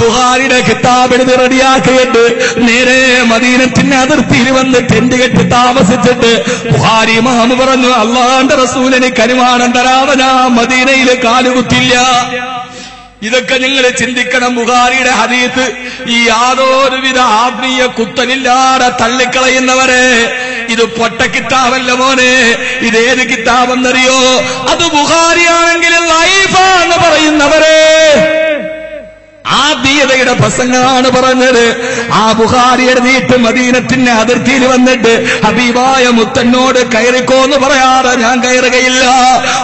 ബുഹാരിയുടെ കിതാബ് എഴുതി റെഡിയാക്കിയിട്ട് നേരെ മദീനത്തിന്റെ അതിർത്തിയിൽ വന്ന് ടെന്റ് കെട്ടി താമസിച്ചിട്ട് ബുഹാരി മാമ പറഞ്ഞു അള്ളാന്റെ റസൂലിന് കരുമാനം തരാതെ ഞാൻ മദീനയിൽ കാലുകുത്തില്ല. ഇതൊക്കെ നിങ്ങൾ ചിന്തിക്കണം. ബുഹാരിയുടെ ഹദീത്ത് ഈ യാതൊരുവിധ ആത്മീയ കുത്തലില്ലാതെ തള്ളിക്കളയുന്നവരെ ഇത് പൊട്ട കിതാബല്ല മോനെ ഇത് ഏത് കിതാബെന്നറിയോ? അത് ബുഹാരിയാണെങ്കിൽ ലൈഫ എന്ന് ആത്മീയതയുടെ പ്രസംഗമാണ് പറഞ്ഞത്. ആ ബുഹാരി എഴുതിയിട്ട് മദീനത്തിന്റെ അതിർത്തിയിൽ വന്നിട്ട് ഹബീബായ മുത്തന്നോട് കയറിക്കോന്ന് പറയാതെ ഞാൻ കയറുകയില്ല.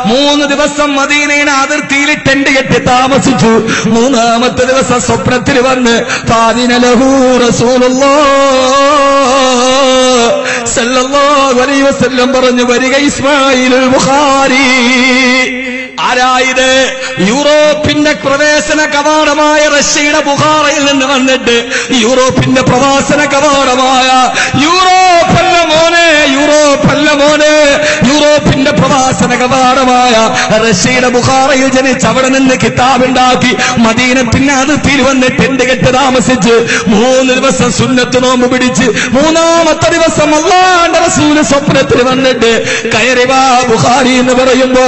മൂന്ന് ദിവസം മദീനയുടെ അതിർത്തിയിൽ ടെന്റ് കെട്ടി താമസിച്ചു. മൂന്നാമത്തെ ദിവസം സ്വപ്നത്തിൽ വന്ന് പറഞ്ഞു വരിക ഇസ്മായിൽ ബുഹാരി ആരായത് യൂറോപ്പിന്റെ പ്രവേശന കവാടമായ റഷ്യയുടെ ബുഹാറയിൽ നിന്ന് വന്നിട്ട് യൂറോപ്പിന്റെ പ്രവാസന കവാടമായ യൂറോപ്പല്ല മോനെ യൂറോപ്പല്ല മോനെ. യൂറോപ്പിന്റെ പ്രവാസന കവാടമായ റഷ്യയുടെ ബുഹാറയിൽ ജനിച്ച് അവിടെ നിന്ന് കിതാബുണ്ടാക്കി മദീനത്തിന്റെ അതിർത്തിയിൽ വന്ന് ടെന്റ് കെട്ട് താമസിച്ച് മൂന്ന് ദിവസം സുന്നത്ത് നോമ്പ് പിടിച്ച് മൂന്നാമത്തെ ദിവസം അള്ളാന്റെ റസൂൽ സ്വപ്നത്തിൽ വന്നിട്ട് കയറി വാ ബുഹാരി എന്ന് പറയുമ്പോ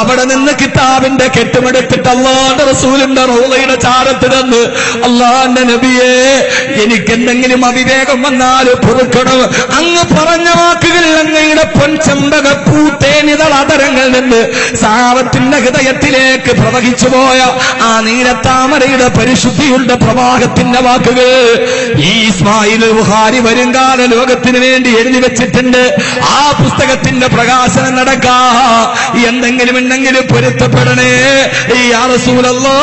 അവിടെ നിന്ന് കിതാബിന്റെ കെട്ടുമെടുത്തിട്ട് അള്ളാന്റെ റസൂലിന്റെ റോളയുടെ ചാരത്തിൽ നിന്ന് അള്ളാന്റെ നബിയെ എനിക്ക് എന്തെങ്കിലും അവിവേകം വന്നാൽ പൊറുക്കണം. അങ്ങ് പറഞ്ഞ വാക്കുകൾ അങ്ങയുടെ പൊൻചമ്പക പൂത്തേനിതൾ നിന്ന് സാവത്തിന്റെ ഹൃദയത്തിലേക്ക് പ്രവഹിച്ചു പോയ ആ നീലത്താമരയുടെ പരിശുദ്ധിയുടെ പ്രവാഹത്തിന്റെ വാക്കുകൾ ഈ ഇസ്മായിൽ ബുഹാരി വരുംകാല ലോകത്തിന് വേണ്ടി എഴുതി വെച്ചിട്ടുണ്ട്. ആ പുസ്തകത്തിന്റെ പ്രകാശനം നടക്കാ. എന്തെങ്കിലും ഉണ്ടെങ്കിലും പൊരുത്തപ്പെടണേ. ഈ റസൂലല്ലോ.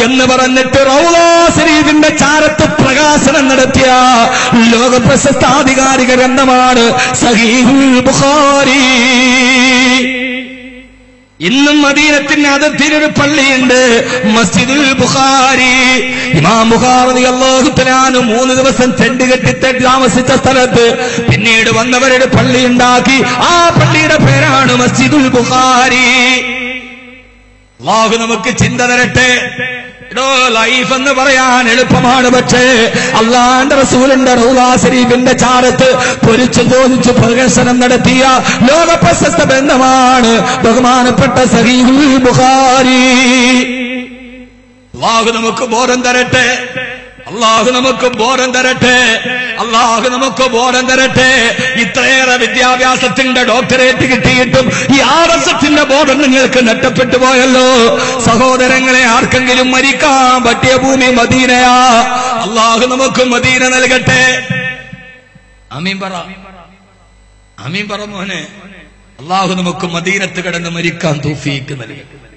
എന്ന് പറഞ്ഞിട്ട് റൗലാ ശരീഫിന്റെ ചാരത്ത് പ്രകാശനം നടത്തിയ ലോക പ്രശസ്താധികാരിക ഗ്രന്ഥമാണ് ബുഖാരി. ഇന്നും മദീനത്തിന്റെ അതിർത്തിയിൽ ഒരു പള്ളിയുണ്ട് മസ്ജിദുൽ ബുഖാരി. ഇമാം ബുഖാറി അള്ളാഹുത്തലാന് മൂന്ന് ദിവസം ചെണ്ട് കെട്ടി തെറ്റി താമസിച്ച സ്ഥലത്ത് പിന്നീട് വന്നവരുടെ പള്ളി ഉണ്ടാക്കി. ആ പള്ളിയുടെ പേരാണ് മസ്ജിദുൽ ബുഖാരി. അള്ളാഹു നമുക്ക് ചിന്ത തരട്ടെ. എടോ ലൈഫ് എന്ന് പറയാൻ എളുപ്പമാണ് പക്ഷേ അള്ളാന്റെ റസൂലിന്റെ റൗലാ ശരീഫിന്റെ ചാരത്ത് പൊരിച്ചു ചോദിച്ചു പ്രകർശനം നടത്തിയ ലോക പ്രശസ്ത ബന്ധമാണ് ബഹുമാനപ്പെട്ട സഹീഹുൽ ബുഖാരി. അള്ളാഹു നമുക്ക് ബോധം തരട്ടെ. അള്ളാഹു നമുക്ക് ബോധം തരട്ടെ. അള്ളാഹു നമുക്ക് ബോധം തരട്ടെ. ഇത്രയേറെ വിദ്യാഭ്യാസത്തിന്റെ ഡോക്ടറേറ്റ് കിട്ടിയിട്ടും ഈ ആദർശത്തിന്റെ ബോധം നിങ്ങൾക്ക് നഷ്ടപ്പെട്ടു പോയല്ലോ. സഹോദരങ്ങളെ ആർക്കെങ്കിലും മരിക്കാൻ പറ്റിയ ഭൂമി മദീനയാ. അള്ളാഹു നമുക്ക് മദീന നൽകട്ടെ. അമീൻ പറ. അമീൻ പറ മോനെ. അള്ളാഹു നമുക്ക് മദീനത്ത് കിടന്ന് മരിക്കാൻ തൂഫീക്ക് നൽകട്ടെ.